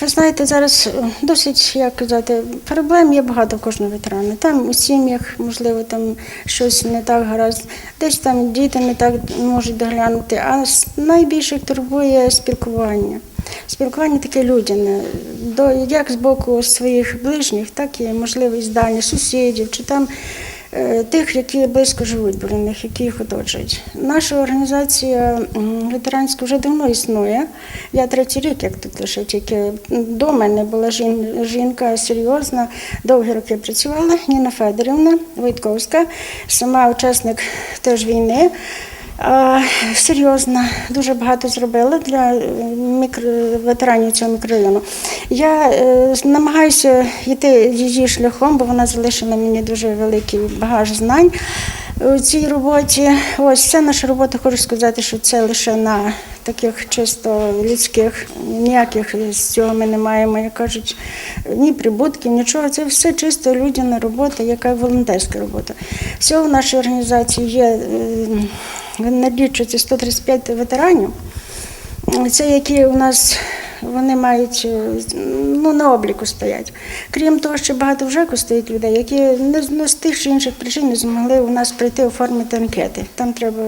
Ви знаєте, зараз е, досить, як казати, проблем є багато кожного ветерана. Там у сім'ях, можливо, там щось не так гаразд, десь там діти не так можуть доглянути. А найбільше турбує спілкування. Спілкування таке людяне, як з боку своїх ближніх, так і можливість дальніх сусідів, чи там тих, які близько живуть біля які їх оточують. Наша організація ветеранська вже давно існує. Я третій рік, як тут лише тільки до мене була жінка серйозна, довгі роки працювала, Ніна Федорівна Войтковська, сама учасник теж війни. Серйозно, дуже багато зробила для е, мікро... ветеранів цього мікрорайону. Я е, намагаюся йти її шляхом, бо вона залишила мені дуже великий багаж знань у цій роботі. Ось це наша робота, хочу сказати, що це лише на таких чисто людських, ніяких з цього ми не маємо, як кажуть, ні прибутків, нічого. Це все чисто людяна робота, яка волонтерська робота. Всього в нашій організації є. е, налічується 135 ветеранів. Це які у нас вони мають е, ну, на обліку стоять. Крім того, ще багато вже стоїть людей, які не не з тих чи інших причин не змогли у нас прийти оформити анкети. Там треба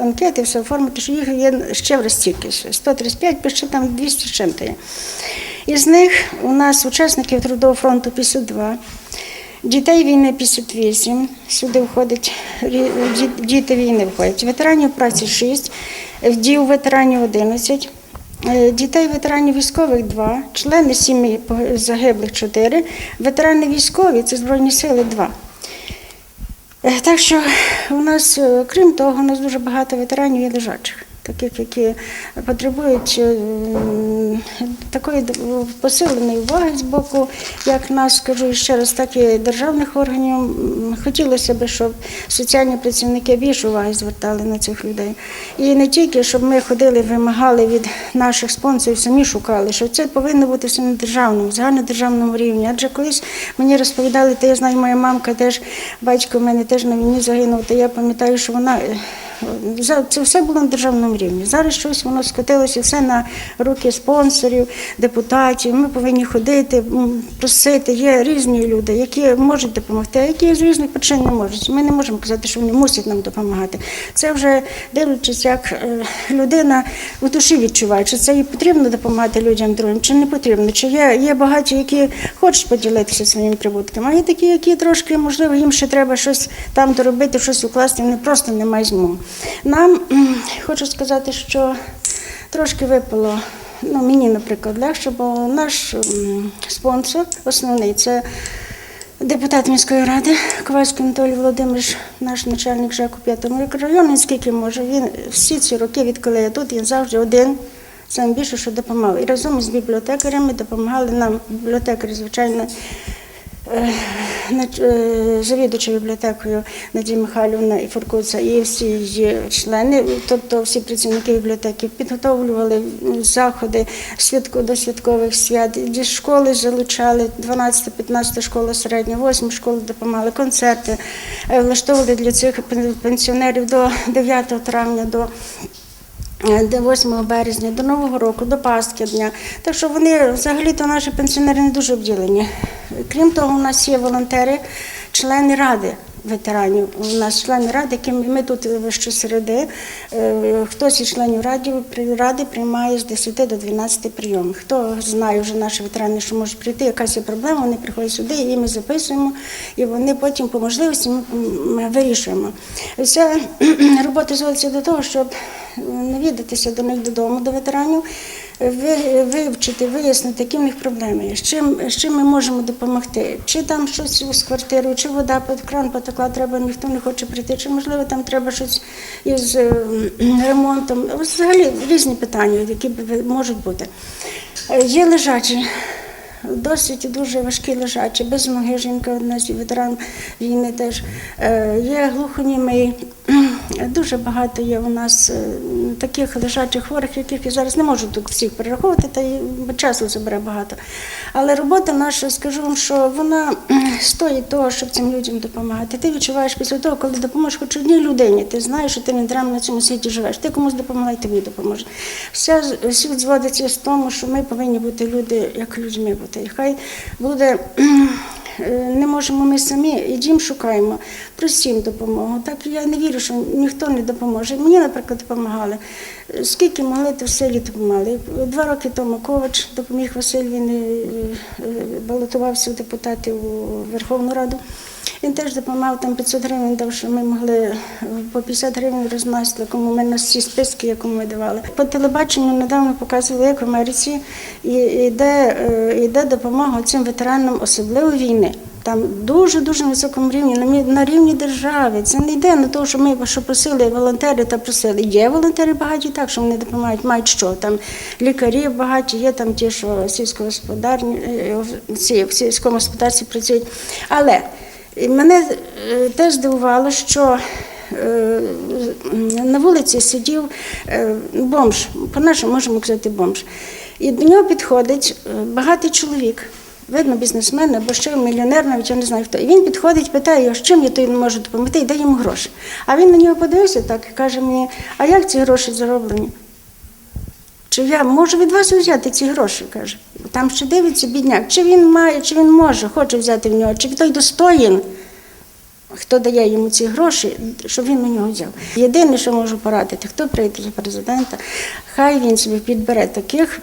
анкети все оформити, що їх є ще в розстільки. 135, бо ще там 200 з чим-то є. Із них у нас учасників Трудового фронту 52, Дітей війни 58, сюди ді- діти війни входять. Ветеранів праці 6, вдів ветеранів 11, е, дітей ветеранів військових два, члени сім'ї загиблих чотири, ветерани військові це Збройні сили 2. Е, Так що у нас, е, крім того, у нас дуже багато ветеранів і лежачих, таких, які потребують е, такої посиленої уваги з боку, як нас, скажу ще раз, так і державних органів. Хотілося б, щоб соціальні працівники більше уваги звертали на цих людей. І не тільки, щоб ми ходили, вимагали від наших спонсорів, самі шукали, що це повинно бути все на державному, загальнодержавному рівні. Адже колись мені розповідали, та я знаю, моя мамка теж, батько в мене теж на війні загинув, то я пам'ятаю, що вона е, це все було на державному рівні. Зараз щось воно скотилося все на руки спонсорів, депутатів. Ми повинні ходити, просити. Є різні люди, які можуть допомогти, а які з різних причин не можуть. Ми не можемо казати, що вони мусять нам допомагати. Це вже дивлячись, як е, людина у душі відчуває, чи це їй потрібно допомагати людям другим, чи не потрібно. Чи є, є багаті, які хочуть поділитися своїм прибутком, а є такі, які трошки, можливо, їм ще треба щось там доробити, щось укласти, вони просто немає змоги. Нам хочу сказати, що трошки випало. Ну, мені, наприклад, легше, бо наш спонсор основний це депутат міської ради Ковальський Анатолій Володимирович, наш начальник ЖЕКу 5 мікрорайону, він скільки може. Він всі ці роки, відколи я тут, він завжди один. Саме більше, що допомагав. І разом із бібліотекарями допомагали нам бібліотекарі, звичайно, завідувача бібліотекою Надія Михайлівна і Фуркуца, і всі її члени, тобто всі працівники бібліотеки, підготовлювали заходи святко- до святкових свят. Зі школи залучали 12-15 школа середня, 8 школи допомагали, концерти е, влаштовували для цих пенсіонерів до 9 травня. Е, до 8 березня, до Нового року, до Пасхи дня. Так що вони взагалі-то наші пенсіонери не дуже обділені. Крім того, у нас є волонтери, члени ради. Ветеранів у нас члени ради, які ми тут щосереди. Е, Хтось із членів раді, при- ради приймає з 10 до 12 прийомів. Хто знає вже наші ветерани, що можуть прийти, якась є проблема, вони приходять сюди, і ми записуємо, і вони потім по можливості ми, вирішуємо. Ця робота зводиться до того, щоб навідатися до них додому, до ветеранів, вивчити, вияснити, які в них проблеми з чим, з чим ми можемо допомогти. Чи там щось з квартирою, чи вода під кран потекла, треба, ніхто не хоче прийти, чи можливо там треба щось із е, ремонтом. Взагалі різні питання, які можуть бути. Е, Є лежачі. Досить дуже важкі лежачі, без ноги жінка одна з ветеран війни теж. Е, Є глухонімий, дуже багато є у нас е, таких лежачих хворих, яких я зараз не можу тут всіх перераховувати, та й часу забере багато. Але робота наша, скажу вам, що вона стоїть того, щоб цим людям допомагати. Ти відчуваєш після того, коли допоможеш хоч одній людині, ти знаєш, що ти не даремно на цьому світі живеш. Ти комусь допомогла, і тобі допоможе. Вся з- світ зводиться з тому, що ми повинні бути люди, як людьми бути. І хай буде. Е, Не можемо ми самі, ідімо шукаємо, просім допомогу. Так я не вірю, що ніхто не допоможе. Мені, наприклад, допомагали. Е, Скільки могли, то в селі допомагали. Два роки тому Ковач допоміг Василь, він е, балотувався в депутати у Верховну Раду. Він теж допомагав там 500 гривень, дав, що ми могли е, по 50 гривень рознести, кому ми на всі списки, якому ми давали. По телебаченню недавно показували, як в Америці йде, е, йде допомога цим ветеранам, особливо війни. Там дуже дуже високому рівні, на рівні держави. Це не йде на те, що ми що просили волонтери та просили. Є волонтери багаті так, що вони допомагають, мають що там лікарі багаті, є там ті, що сільськогосподарні е, в сільському господарстві працюють. Але і мене е, теж здивувало, що е, на вулиці сидів е, бомж, по-нашому можемо казати бомж. І до нього підходить багатий чоловік. Видно, бізнесмен або ще мільйонер, навіть я не знаю хто. І він підходить, питає його, з чим я тобі можу допомогти, і дає йому гроші. А він на нього подивився так і каже мені, а як ці гроші зароблені? Чи я можу від вас взяти ці гроші? каже. Там ще дивиться бідняк, чи він має, чи він може, хоче взяти в нього, чи той достоїн, хто дає йому ці гроші, щоб він у нього взяв. Єдине, що можу порадити, хто прийде до президента, хай він собі підбере таких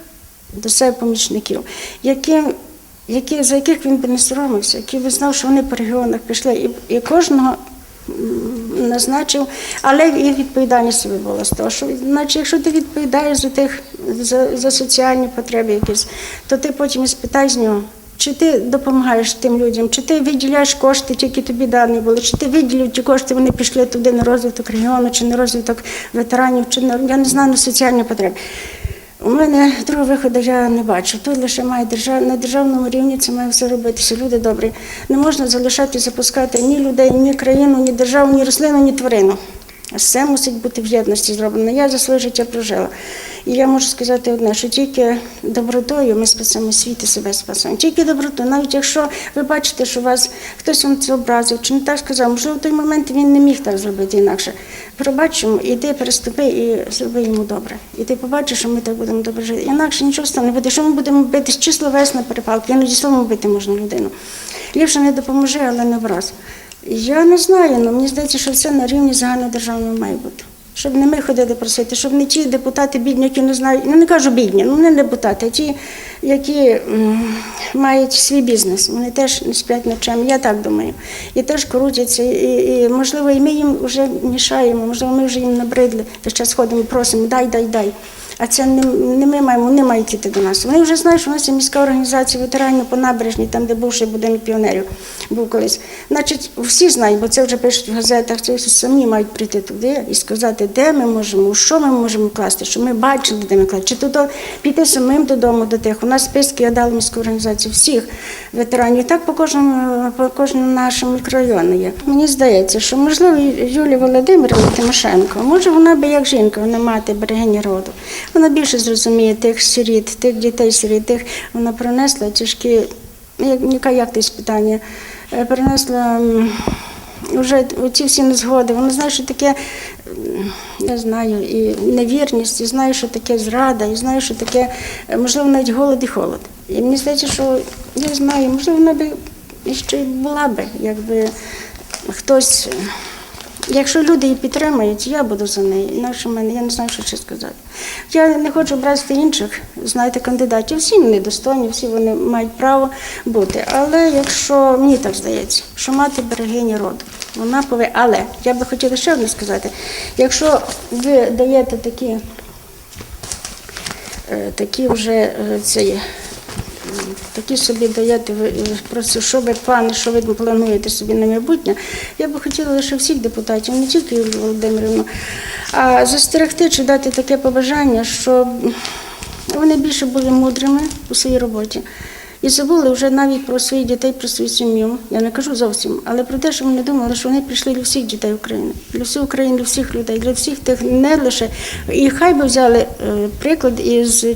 до себе помічників, які, які, за яких він би не соромився, які би знав, що вони по регіонах пішли, і, і кожного назначив, але і відповідальність була з того, що значить, якщо ти відповідаєш за тих за, за соціальні потреби якісь, то ти потім і спитай з нього. Чи ти допомагаєш тим людям, чи ти виділяєш кошти, ті, які тобі дані були, чи ти виділив ті кошти, вони пішли туди на розвиток регіону, чи на розвиток ветеранів, чи на я не знаю на соціальні потреби. У мене другого виходу я не бачу. Тут лише має держав... на державному рівні це має все робитися. Люди добрі. Не можна залишати запускати ні людей, ні країну, ні державу, ні рослину, ні тварину. Все мусить бути в єдності зроблено. Я за своє життя прожила. І я можу сказати одне, що тільки добротою ми спасемо світ і себе спасемо. Тільки добротою. Навіть якщо ви бачите, що вас хтось вам це образив, чи не так сказав, можливо, в той момент він не міг так зробити інакше. Пробачимо, іди, переступи і зроби йому добре. І ти побачиш, що ми так будемо добре жити. Інакше нічого стане не буде. Що ми будемо битись чи словесно перепалки, іноді словом бити можна людину. Ліпше не допоможи, але не враз. Я не знаю, але мені здається, що це на рівні загальнодержавного має бути. Щоб не ми ходили просити, щоб не ті депутати бідні, які не знають, ну не кажу бідні, ну не депутати, а ті, які мають свій бізнес, вони теж не сплять ночами, я так думаю. І теж крутяться, і, і можливо, і ми їм вже мішаємо, можливо, ми вже їм набридли, весь час ходимо, просимо, дай, дай, дай. А це не, не ми маємо, вони мають йти до нас. Вони вже знають, що у нас є міська організація ветеранів по набережній, там, де бувший будинок піонерів був колись. Значить, всі знають, бо це вже пишуть в газетах, це всі самі мають прийти туди і сказати, де ми можемо, що ми можемо класти, щоб ми бачили, де ми класти. Чи туди піти самим додому до тих. У нас списки я дала міську організацію всіх ветеранів. Так по кожному, по кожному нашому мікрорайону є. Мені здається, що можливо Юлія Володимирівна Тимошенко, може вона би як жінка, вона мати берегиня роду. Вона більше зрозуміє тих сиріт, тих дітей сиріт, тих вона принесла тяжкі, як, як ти питання, Е, принесла. вже ці всі незгоди, вона знає, що таке, я знаю, і невірність, і знає, що таке зрада, і знає, що таке, е, можливо, навіть голод і холод. І мені здається, що я знаю, можливо, вона би ще була би, якби хтось. Якщо люди її підтримають, я буду за неї. Інакше мене я не знаю, що ще сказати. Я не хочу образити інших, знаєте, кандидатів. Всі недостойні, всі вони мають право бути. Але якщо мені так здається, що мати берегиня роду, вона повинна. Але я би хотіла ще одне сказати: якщо ви даєте такі, е, такі вже е, ці. Такі собі даєте е, просто, що ви плани, що ви плануєте собі на майбутнє. Я би хотіла лише всіх депутатів, не тільки Володимирівну, а застерегти чи дати таке побажання, щоб вони більше були мудрими у своїй роботі. І забули вже навіть про своїх дітей, про свою сім'ю. Я не кажу зовсім, але про те, що вони думали, що вони прийшли для всіх дітей України, для всієї України, для всіх людей, для всіх тих не лише. І хай би взяли е, приклад із е,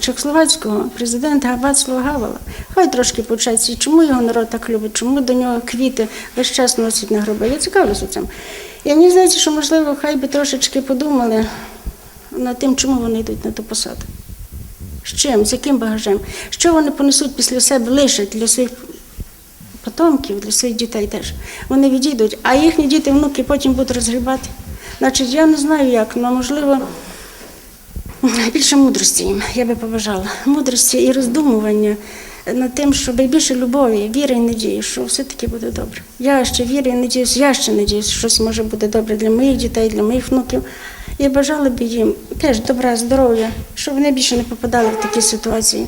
чехословацького президента Вацлава Гавала. Хай трошки початься, чому його народ так любить, чому до нього квіти весь час носять на гроби. Я цікавлюся цим. І мені здається, що можливо, хай би трошечки подумали над тим, чому вони йдуть на ту посаду. З чим, з яким багажем? Що вони понесуть після себе лише для своїх потомків, для своїх дітей теж. Вони відійдуть, а їхні діти, внуки потім будуть розгрібати. Значить, я не знаю як, але можливо більше мудрості їм, я би побажала. Мудрості і роздумування над тим, щоб більше любові, віри і надії, що все-таки буде добре. Я ще вірю і надіюсь, я ще надіюсь, що щось може бути добре для моїх дітей, для моїх внуків. І бажала б їм теж добра, здоров'я, щоб вони більше не попадали в такі ситуації.